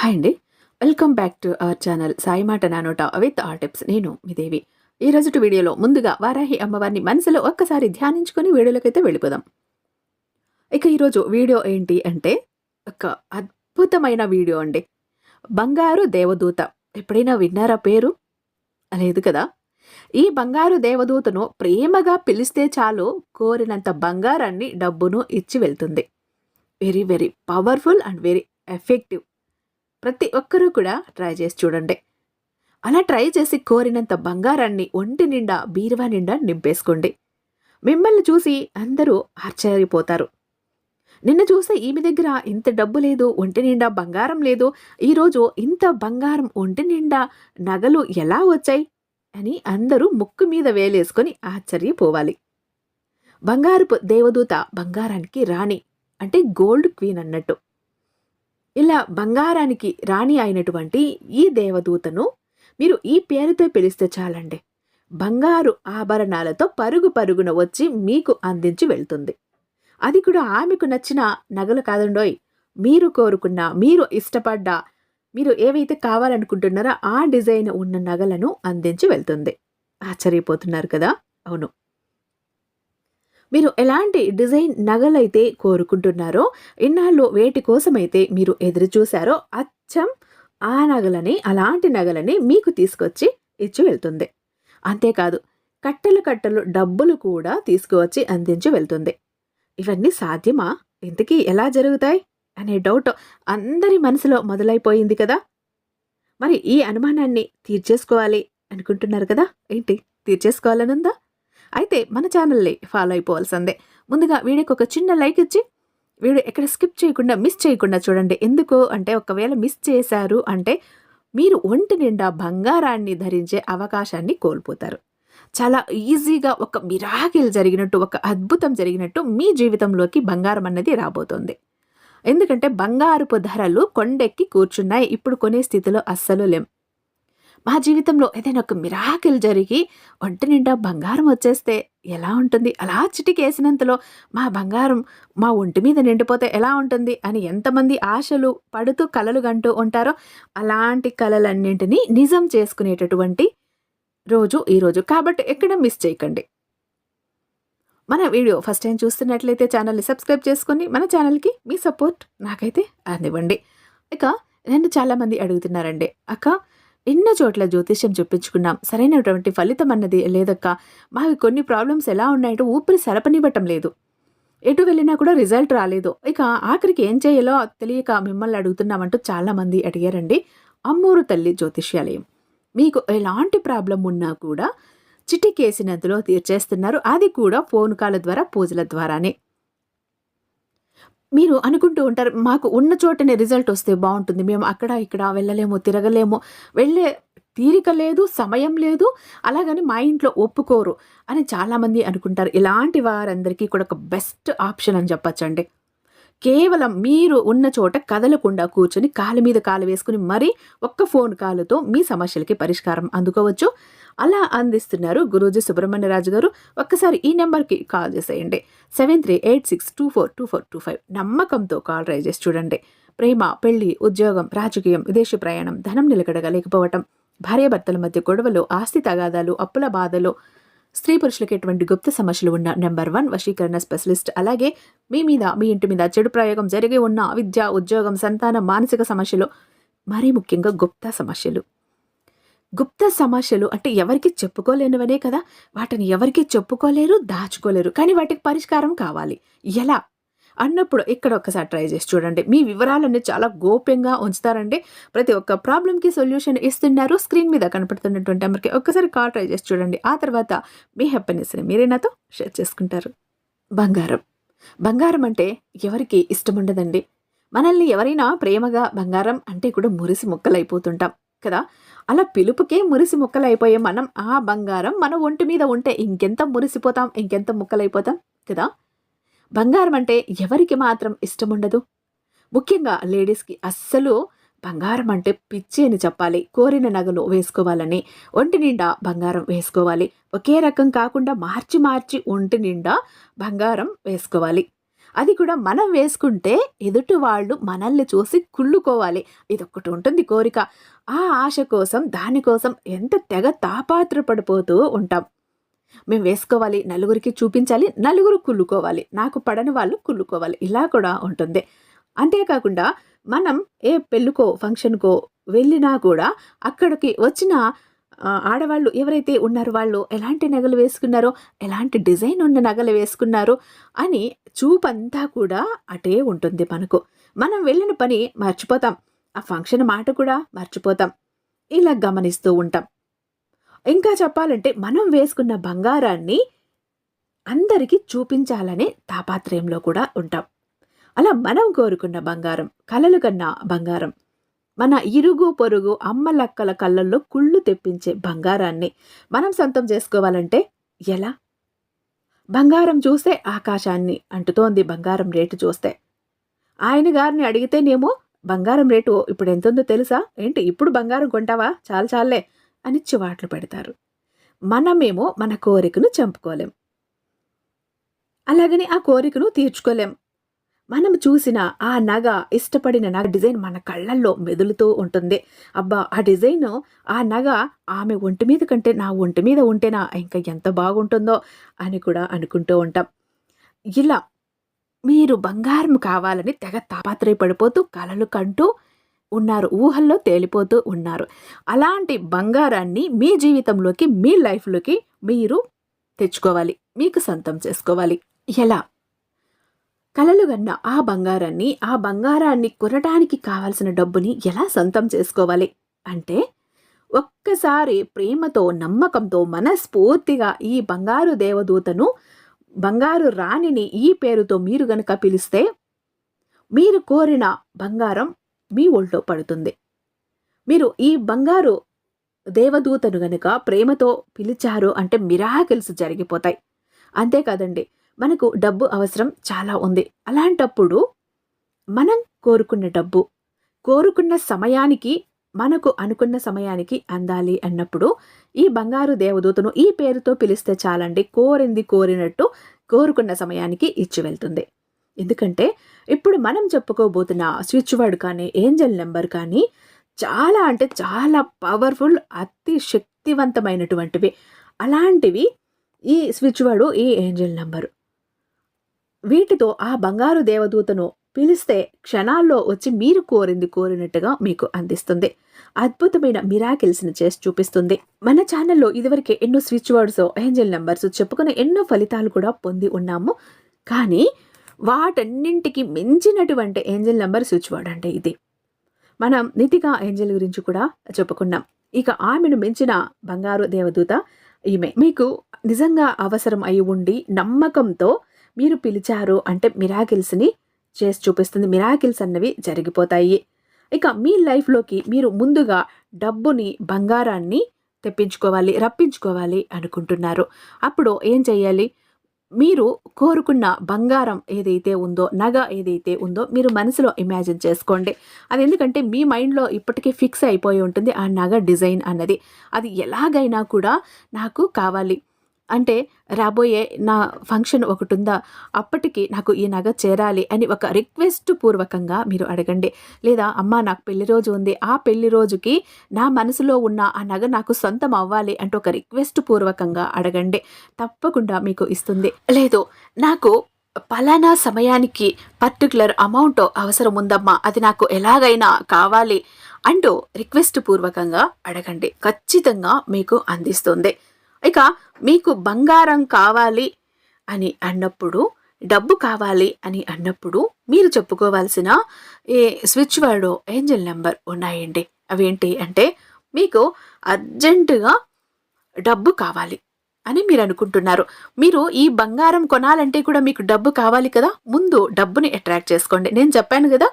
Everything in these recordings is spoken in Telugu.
హాయ్ అండి. Welcome back to our channel Sai మాట నానోట విత్ ఆ టిప్స్. నేను మీ దేవి. ఈ రోజుటి వీడియోలో ముందుగా వారాహి అమ్మవారిని మనసులో ఒక్కసారి ధ్యానించుకొని వీడియోలోకైతే వెళ్ళిపోదాం. ఇక ఈరోజు వీడియో ఏంటి అంటే ఒక అద్భుతమైన వీడియో అండి. బంగారు దేవదూత. ఎప్పుడైనా విన్నారా పేరు? లేదు కదా? ఈ బంగారు దేవదూతను ప్రేమగా పిలిస్తే చాలు కోరినంత బంగారాన్ని డబ్బును ఇచ్చి వెళ్తుంది. Very very powerful and very effective. ప్రతి ఒక్కరూ కూడా ట్రై చేసి చూడండి. అలా ట్రై చేసి కోరినంత బంగారాన్ని ఒంటి నిండా బీరువా నిండా నింపేసుకోండి. మిమ్మల్ని చూసి అందరూ ఆశ్చర్యపోతారు. నిన్న చూసే ఈమె దగ్గర ఇంత డబ్బు లేదు ఒంటి నిండా బంగారం లేదు ఈరోజు ఇంత బంగారం ఒంటి నిండా నగలు ఎలా వచ్చాయి? అని అందరూ ముక్కు మీద వేలేసుకొని ఆశ్చర్యపోవాలి. బంగారపు దేవదూత బంగారానికి రాణి అంటే గోల్డ్ క్వీన్ అన్నట్టు. ఇలా బంగారానికి రాణి అయినటువంటి ఈ దేవదూతను మీరు ఈ పేరుతో పిలిస్తే చాలండి. బంగారు ఆభరణాలతో పరుగు పరుగున వచ్చి మీకు అందించి వెళ్తుంది. అది కూడా ఆమెకు నచ్చిన నగలు కాదండోయ్. మీరు కోరుకున్న మీరు ఇష్టపడ్డ మీరు ఏవైతే కావాలనుకుంటున్నారో ఆ డిజైన్ ఉన్న నగలను అందించి వెళ్తుంది. ఆశ్చర్యపోతున్నారు కదా? అవును. మీరు ఎలాంటి డిజైన్ నగలైతే కోరుకుంటున్నారో ఇన్నాళ్ళు వేటి కోసమైతే మీరు ఎదురు చూశారో అచ్చం ఆ నగలని అలాంటి నగలని మీకు తీసుకొచ్చి ఇచ్చి వెళ్తుంది. అంతేకాదు కట్టలు కట్టలు డబ్బులు కూడా తీసుకువచ్చి అందించి వెళ్తుంది. ఇవన్నీ సాధ్యమా? ఇంతకీ ఎలా జరుగుతాయి? అనే డౌట్ అందరి మనసులో మొదలైపోయింది కదా! మరి ఈ అనుమానాన్ని తీర్చేసుకోవాలి అనుకుంటున్నారు కదా! ఏంటి? తీర్చేసుకోవాలనుందా? అయితే మన ఛానల్ని ఫాలో అయిపోవాల్సిందే. ముందుగా వీడియోకి ఒక చిన్న లైక్ ఇచ్చి వీడియో ఎక్కడ స్కిప్ చేయకుండా మిస్ చేయకుండా చూడండి. ఎందుకు అంటే ఒకవేళ మిస్ చేశారు అంటే మీరు ఒంటి నిండా బంగారాన్ని ధరించే అవకాశాన్ని కోల్పోతారు. చాలా ఈజీగా ఒక మిరాకిల్ జరిగినట్టు ఒక అద్భుతం జరిగినట్టు మీ జీవితంలోకి బంగారం అన్నది రాబోతోంది. ఎందుకంటే బంగారుపు ధరలు కొండెక్కి కూర్చున్నాయి. ఇప్పుడు కొనే స్థితిలో అస్సలు లేం. మా జీవితంలో ఏదైనా ఒక మిరాకిల్ జరిగి ఒంటి నిండా బంగారం వచ్చేస్తే ఎలా ఉంటుంది? అలా చిటికేసినంతలో మా బంగారం మా ఒంటి మీద నిండిపోతే ఎలా ఉంటుంది? అని ఎంతమంది ఆశలు పడుతూ కలలు గంటూ ఉంటారో అలాంటి కలలన్నింటినీ నిజం చేసుకునేటటువంటి రోజు ఈరోజు కాబట్టి ఎక్కడ మిస్ చేయకండి. మన వీడియో ఫస్ట్ టైం చూస్తున్నట్లయితే ఛానల్ని సబ్స్క్రైబ్ చేసుకొని మన ఛానల్కి మీ సపోర్ట్ నాకైతే అందివ్వండి. ఇక నన్ను చాలామంది అడుగుతున్నారండి. అక్క ఎన్నో చోట్ల జ్యోతిష్యం చెప్పించుకున్నాం సరైనటువంటి ఫలితం అన్నది లేదక్క. మావి కొన్ని ప్రాబ్లమ్స్ ఎలా ఉన్నాయంటే ఊపిరి సరపనివ్వటం లేదు. ఎటు వెళ్ళినా కూడా రిజల్ట్ రాలేదు. ఇక ఆఖరికి ఏం చేయాలో తెలియక మిమ్మల్ని అడుగుతున్నామంటూ చాలామంది అడిగారండి. అమ్మూరు తల్లి జ్యోతిష్యాలయం. మీకు ఎలాంటి ప్రాబ్లం ఉన్నా కూడా చిటికేసినంతలో తీర్చేస్తున్నారు. అది కూడా ఫోన్ కాల్ ద్వారా పూజల ద్వారానే. మీరు అనుకుంటూ ఉంటారు మాకు ఉన్న చోటనే రిజల్ట్ వస్తే బాగుంటుంది. మేము అక్కడ ఇక్కడ వెళ్ళలేము తిరగలేము. వెళ్ళే తీరిక లేదు సమయం లేదు. అలాగని మా ఇంట్లో ఒప్పుకోరు అని చాలామంది అనుకుంటారు. ఇలాంటి వారందరికీ కూడా ఒక బెస్ట్ ఆప్షన్ అని చెప్పచ్చండి. కేవలం మీరు ఉన్న చోట కదలకుండా కూర్చొని కాలు మీద కాలు వేసుకుని మరీ ఒక్క ఫోన్ కాలుతో మీ సమస్యలకి పరిష్కారం అందుకోవచ్చు. అలా అందిస్తున్నారు గురూజీ సుబ్రహ్మణ్యరాజు గారు. ఒక్కసారి ఈ నెంబర్కి కాల్ చేసేయండి. Seven three eight six two four two four two five నమ్మకంతో కాల్ ట్రై చేసి చూడండి. ప్రేమ పెళ్ళి ఉద్యోగం రాజకీయం విదేశీ ప్రయాణం ధనం నిలకడగా లేకపోవటం భార్యాభర్తల మధ్య గొడవలు ఆస్తి తగాదాలు అప్పుల బాధలు స్త్రీ పురుషులకి ఎటువంటి గుప్త సమస్యలు ఉన్న నెంబర్ వన్ వశీకరణ స్పెషలిస్ట్ అలాగే మీ మీద మీ ఇంటి మీద చెడు ప్రయోగం జరిగి ఉన్న విద్య ఉద్యోగం సంతానం మానసిక సమస్యలు మరీ ముఖ్యంగా గుప్త సమస్యలు. గుప్త సమస్యలు అంటే ఎవరికి చెప్పుకోలేనివనే కదా వాటిని ఎవరికి చెప్పుకోలేరు దాచుకోలేరు. కానీ వాటికి పరిష్కారం కావాలి. ఎలా? అన్నప్పుడు ఇక్కడ ఒకసారి ట్రై చేసి చూడండి. మీ వివరాలన్నీ చాలా గోప్యంగా ఉంచుతారండి. ప్రతి ఒక్క ప్రాబ్లంకి సొల్యూషన్ ఇస్తున్నారు. స్క్రీన్ మీద కనపడుతున్నటువంటి నెంబర్కి ఒక్కసారి కాల్ ట్రై చేసి చూడండి. ఆ తర్వాత మీ హ్యాపీనెస్ని మీరే నాతో షేర్ చేసుకుంటారు. బంగారం. బంగారం అంటే ఎవరికి ఇష్టం ఉండదండి మనల్ని ఎవరైనా ప్రేమగా బంగారం అంటే కూడా మురిసి ముక్కలైపోతుంటాం. కదా? అలా పిలుపుకే మురిసి ముక్కలైపోయే మనం ఆ బంగారం మన ఒంటి మీద ఉంటే ఇంకెంత మురిసిపోతాం ఇంకెంత ముక్కలైపోతాం కదా? బంగారం అంటే ఎవరికి మాత్రం ఇష్టం ఉండదు ముఖ్యంగా లేడీస్కి అస్సలు బంగారం అంటే పిచ్చి అని చెప్పాలి కోరిన నగలు వేసుకోవాలని ఒంటి నిండా బంగారం వేసుకోవాలి. ఒకే రకం కాకుండా మార్చి మార్చి ఒంటి నిండా బంగారం వేసుకోవాలి. అది కూడా మనం వేసుకుంటే ఎదుటి వాళ్ళు మనల్ని చూసి కుళ్ళుకోవాలి. ఇదొక్కటి ఉంటుంది కోరిక. ఆ ఆశ కోసం దానికోసం ఎంత తెగ తాపాత్రపడిపోతూ ఉంటాం. మేము వేసుకోవాలి నలుగురికి చూపించాలి నలుగురు కుళ్ళుకోవాలి. నాకు పడని వాళ్ళు కుళ్ళుకోవాలి. ఇలా కూడా ఉంటుంది. అంతేకాకుండా మనం ఏ పెళ్ళికో ఫంక్షన్కో వెళ్ళినా కూడా అక్కడికి వచ్చిన ఆడవాళ్ళు ఎవరైతే ఉన్నారో వాళ్ళు ఎలాంటి నగలు వేసుకున్నారో ఎలాంటి డిజైన్ ఉన్న నగలు వేసుకున్నారో అని చూపంతా కూడా అటే ఉంటుంది మనకు. మనం వెళ్ళిన పని మర్చిపోతాం. ఆ ఫంక్షన్ మాట కూడా మర్చిపోతాం. ఇలా గమనిస్తూ ఉంటాం. ఇంకా చెప్పాలంటే మనం వేసుకున్న బంగారాన్ని అందరికీ చూపించాలనే తాపాత్రయంలో కూడా ఉంటాం. అలా మనం కోరుకున్న బంగారం కలలు కన్నా బంగారం మన ఇరుగు పొరుగు అమ్మలక్కల కళ్ళల్లో కుళ్ళు తెప్పించే బంగారాన్ని మనం సొంతం చేసుకోవాలంటే ఎలా? బంగారం చూస్తే ఆకాశాన్ని అంటుతోంది బంగారం రేటు చూస్తే. ఆయన గారిని అడిగితేనేమో బంగారం రేటు ఇప్పుడు ఎంతుందో తెలుసా? ఏంటి ఇప్పుడు బంగారం కొంటావా? చాలు చాలే అని చివాట్లు పెడతారు. మనమేమో మన కోరికను చంపుకోలేం. అలాగని ఆ కోరికను తీర్చుకోలేం. మనం చూసిన ఆ నగ ఇష్టపడిన నగ డిజైన్ మన కళ్ళల్లో మెదులుతూ ఉంటుంది. అబ్బా ఆ డిజైన్ ఆ నగ ఆమె ఒంటి మీద కంటే నా ఒంటి మీద ఉంటేనా ఇంకా ఎంత బాగుంటుందో అని కూడా అనుకుంటూ ఉంటాం. ఇలా మీరు బంగారం కావాలని తెగ తాపాత్రయపడిపోతూ కలలు కంటూ ఉన్నారు ఊహల్లో తేలిపోతూ ఉన్నారు. అలాంటి బంగారాన్ని మీ జీవితంలోకి మీ లైఫ్లోకి మీరు తెచ్చుకోవాలి మీకు సొంతం చేసుకోవాలి. ఎలా? కలలు గన్న ఆ బంగారాన్ని ఆ బంగారాన్ని కొనటానికి కావలసిన డబ్బుని ఎలా సొంతం చేసుకోవాలి? అంటే ఒక్కసారి ప్రేమతో నమ్మకంతో మనస్ఫూర్తిగా ఈ బంగారు దేవదూతను బంగారు రాణిని ఈ పేరుతో మీరు గనక పిలిస్తే మీరు కోరిన బంగారం మీ ఒళ్ళో పడుతుంది. మీరు ఈ బంగారు దేవదూతను గనుక ప్రేమతో పిలిచారు అంటే మిరాకిల్స్ జరిగిపోతాయి. అంతేకాదండి మనకు డబ్బు అవసరం చాలా ఉంది. అలాంటప్పుడు మనం కోరుకున్న డబ్బు కోరుకున్న సమయానికి మనకు అనుకున్న సమయానికి అందాలి అన్నప్పుడు ఈ బంగారు దేవదూతను ఈ పేరుతో పిలిస్తే చాలండి. కోరింది కోరినట్టు కోరుకున్న సమయానికి ఇచ్చి వెళ్తుంది. ఎందుకంటే ఇప్పుడు మనం చెప్పుకోబోతున్న స్విచ్ వర్డ్ కానీ ఏంజల్ నెంబర్ కానీ చాలా అంటే చాలా పవర్ఫుల్ అతి శక్తివంతమైనటువంటివి. అలాంటివి ఈ స్విచ్ వర్డ్ ఈ ఏంజల్ నెంబరు. వీటితో ఆ బంగారు దేవదూతను పిలిస్తే క్షణాల్లో వచ్చి మీరు కోరింది కోరినట్టుగా మీకు అందిస్తుంది. అద్భుతమైన మిరాకిల్స్ని చేసి చూపిస్తుంది. మన ఛానల్లో ఇదివరకే ఎన్నో స్విచ్ వర్డ్స్ ఏంజల్ నెంబర్స్ చెప్పుకునే ఎన్నో ఫలితాలు కూడా పొంది ఉన్నాము. కానీ వాటన్నింటికి మించినటువంటి ఏంజల్ నెంబర్ స్విచ్ వర్డ్ అంటే ఇది. మనం నితిగా ఏంజల్ గురించి కూడా చెప్పుకున్నాం. ఇక ఆమెను మించిన బంగారు దేవదూత ఈమె. మీకు నిజంగా అవసరం అయి ఉండి నమ్మకంతో మీరు పిలిచారు అంటే మిరాకిల్స్ని చేసి చూపిస్తుంది. మిరాకిల్స్ అన్నవి జరిగిపోతాయి. ఇక మీ లైఫ్లోకి మీరు ముందుగా డబ్బుని బంగారాన్ని తెప్పించుకోవాలి రప్పించుకోవాలి అనుకుంటున్నారు. అప్పుడు ఏం చేయాలి? మీరు కోరుకున్న బంగారం ఏదైతే ఉందో నగ ఏదైతే ఉందో మీరు మనసులో ఇమాజిన్ చేసుకోండి. అది ఎందుకంటే మీ మైండ్లో ఇప్పటికే ఫిక్స్ అయిపోయి ఉంటుంది ఆ నగ డిజైన్ అన్నది. అది ఎలాగైనా కూడా నాకు కావాలి. అంటే రాబోయే నా ఫంక్షన్ ఒకటి ఉందా అప్పటికి నాకు ఈ నగ చేరాలి అని ఒక రిక్వెస్ట్ పూర్వకంగా మీరు అడగండి. లేదా అమ్మ నాకు పెళ్ళి రోజు ఉంది. ఆ పెళ్ళి రోజుకి నా మనసులో ఉన్న ఆ నగ నాకు సొంతం అవ్వాలి అంటే ఒక రిక్వెస్ట్ పూర్వకంగా అడగండి. తప్పకుండా మీకు ఇస్తుంది. లేదు నాకు పలానా సమయానికి పర్టికులర్ అమౌంట్ అవసరం ఉందమ్మా అది నాకు ఎలాగైనా కావాలి అంటూ రిక్వెస్ట్ పూర్వకంగా అడగండి. ఖచ్చితంగా మీకు అందిస్తుంది. ఇక మీకు బంగారం కావాలి అని అన్నప్పుడు డబ్బు కావాలి అని అన్నప్పుడు మీరు చెప్పుకోవాల్సిన ఏ స్విచ్ వర్డ్ ఏంజల్ నెంబర్ ఉన్నాయండి. అవేంటి అంటే మీకు అర్జెంటుగా డబ్బు కావాలి అని మీరు అనుకుంటున్నారు. మీరు ఈ బంగారం కొనాలంటే కూడా మీకు డబ్బు కావాలి కదా? ముందు డబ్బుని అట్రాక్ట్ చేసుకోండి. నేను చెప్పాను కదా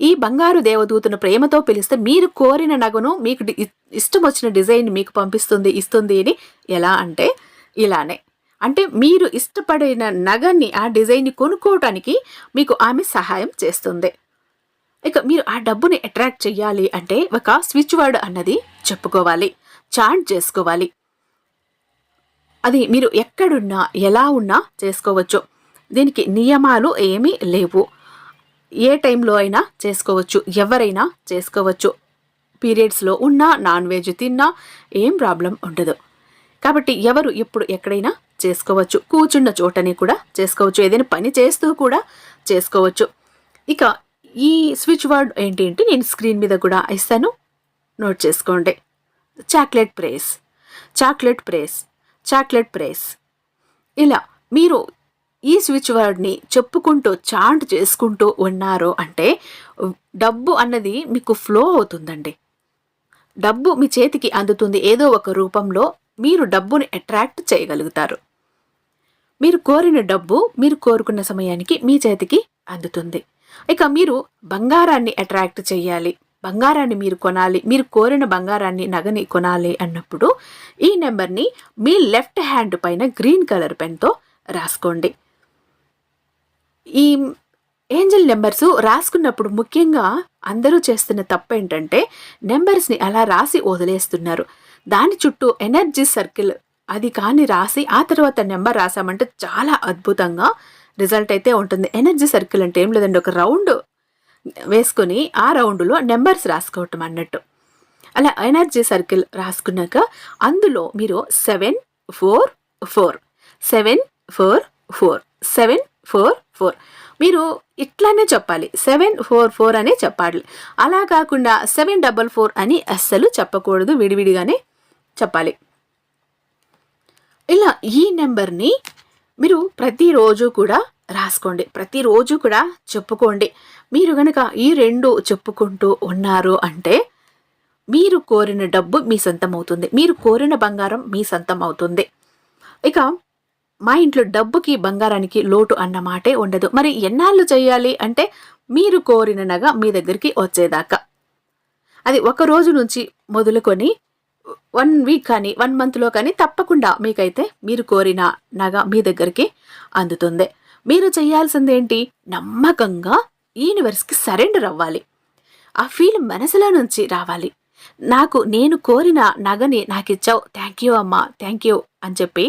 ఈ బంగారు దేవదూతను ప్రేమతో పిలిస్తే మీరు కోరిన నగను మీకు ఇష్టం వచ్చిన డిజైన్ మీకు పంపిస్తుంది ఇస్తుంది అని ఎలా అంటే ఇలానే. అంటే మీరు ఇష్టపడిన నగని ఆ డిజైన్ని కొనుక్కోవటానికి మీకు ఆమె సహాయం చేస్తుంది. ఇక మీరు ఆ డబ్బుని అట్రాక్ట్ చెయ్యాలి అంటే ఒక స్విచ్ వర్డ్ అన్నది చెప్పుకోవాలి చాంట్ చేసుకోవాలి. అది మీరు ఎక్కడున్నా ఎలా ఉన్నా చేసుకోవచ్చు. దీనికి నియమాలు ఏమీ లేవు. ఏ టైంలో అయినా చేసుకోవచ్చు. ఎవరైనా చేసుకోవచ్చు. పీరియడ్స్లో ఉన్నా నాన్ వెజ్ తిన్నా ఏం ప్రాబ్లం ఉండదు. కాబట్టి ఎవరు ఎప్పుడు ఎక్కడైనా చేసుకోవచ్చు. కూర్చున్న చోటని కూడా చేసుకోవచ్చు. ఏదైనా పని చేస్తూ కూడా చేసుకోవచ్చు. ఇక ఈ స్విచ్ వర్డ్ ఏంటి అంటే నేను స్క్రీన్ మీద కూడా ఇస్తాను. నోట్ చేసుకోండి. Chocolate praise. Chocolate praise. Chocolate praise. ఇలా మీరు ఈ స్విచ్ వర్డ్ని చెప్పుకుంటూ చాంట్ చేసుకుంటూ ఉన్నారు అంటే డబ్బు అన్నది మీకు ఫ్లో అవుతుందండి. డబ్బు మీ చేతికి అందుతుంది ఏదో ఒక రూపంలో మీరు డబ్బుని అట్రాక్ట్ చేయగలుగుతారు. మీరు కోరిన డబ్బు మీరు కోరుకున్న సమయానికి మీ చేతికి అందుతుంది. ఇక మీరు బంగారాన్ని అట్రాక్ట్ చేయాలి బంగారాన్ని మీరు కొనాలి మీరు కోరిన బంగారాన్ని నగని కొనాలి అన్నప్పుడు ఈ నెంబర్ని మీ లెఫ్ట్ హ్యాండ్ పైన గ్రీన్ కలర్ పెన్తో రాసుకోండి. ఈ ఏంజల్ నెంబర్స్ రాసుకున్నప్పుడు ముఖ్యంగా అందరూ చేస్తున్న తప్పు ఏంటంటే నెంబర్స్ని అలా రాసి వదిలేస్తున్నారు. దాని చుట్టూ ఎనర్జీ సర్కిల్ అది కానీ రాసి ఆ తర్వాత నెంబర్ రాసామంటే చాలా అద్భుతంగా రిజల్ట్ అయితే ఉంటుంది. ఎనర్జీ సర్కిల్ అంటే ఏం లేదండి ఒక రౌండ్ వేసుకొని ఆ రౌండ్లో నెంబర్స్ రాసుకోవటం అన్నట్టు. అలా ఎనర్జీ సర్కిల్ రాసుకున్నాక అందులో మీరు seven four four seven four four seven four four. మీరు ఇట్లానే చెప్పాలి. సెవెన్ ఫోర్ ఫోర్ అనే చెప్పాలి. అలా కాకుండా సెవెన్ డబల్ ఫోర్ అని అస్సలు చెప్పకూడదు. విడివిడిగానే చెప్పాలి. ఇలా ఈ నెంబర్ని మీరు ప్రతిరోజు కూడా రాసుకోండి. ప్రతిరోజు కూడా చెప్పుకోండి. మీరు గనక ఈ రెండు చెప్పుకుంటూ ఉన్నారు అంటే మీరు కోరిన డబ్బు మీ సొంతం అవుతుంది మీరు కోరిన బంగారం మీ సొంతం అవుతుంది ఇక మా ఇంట్లో డబ్బుకి బంగారానికి లోటు అన్న మాటే ఉండదు. మరి ఎన్నాళ్ళు చేయాలి అంటే మీరు కోరిన నగ మీ దగ్గరికి వచ్చేదాకా. అది ఒక రోజు నుంచి మొదలుకొని వన్ వీక్ కానీ వన్ మంత్లో కానీ తప్పకుండా మీకైతే మీరు కోరిన నగ మీ దగ్గరికి అందుతుంది. మీరు చేయాల్సింది ఏంటి నమ్మకంగా యూనివర్స్కి సరెండర్ అవ్వాలి. ఆ ఫీల్ మనసులో నుంచి రావాలి. నాకు నేను కోరిన నగని నాకు ఇచ్చావు థ్యాంక్ యూ అమ్మా. థ్యాంక్ యూ అని చెప్పి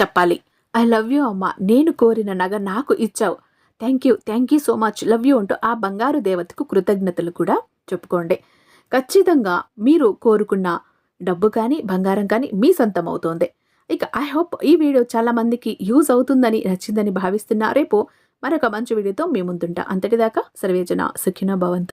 చెప్పాలి. ఐ లవ్ యూ అమ్మ. నేను కోరిన నగ నాకు ఇచ్చావు. Thank you thank you so much love you అంటూ ఆ బంగారు దేవతకు కృతజ్ఞతలు కూడా చెప్పుకోండి. ఖచ్చితంగా మీరు కోరుకున్న డబ్బు కానీ బంగారం కానీ మీ సొంతం అవుతోంది. ఇక ఐ హోప్ ఈ వీడియో చాలామందికి యూజ్ అవుతుందని నచ్చిందని భావిస్తున్నా. రేపు మరొక మంచి వీడియోతో మీ ముందుంటా. అంతటిదాకా సర్వేజన సుఖినో భవంతు.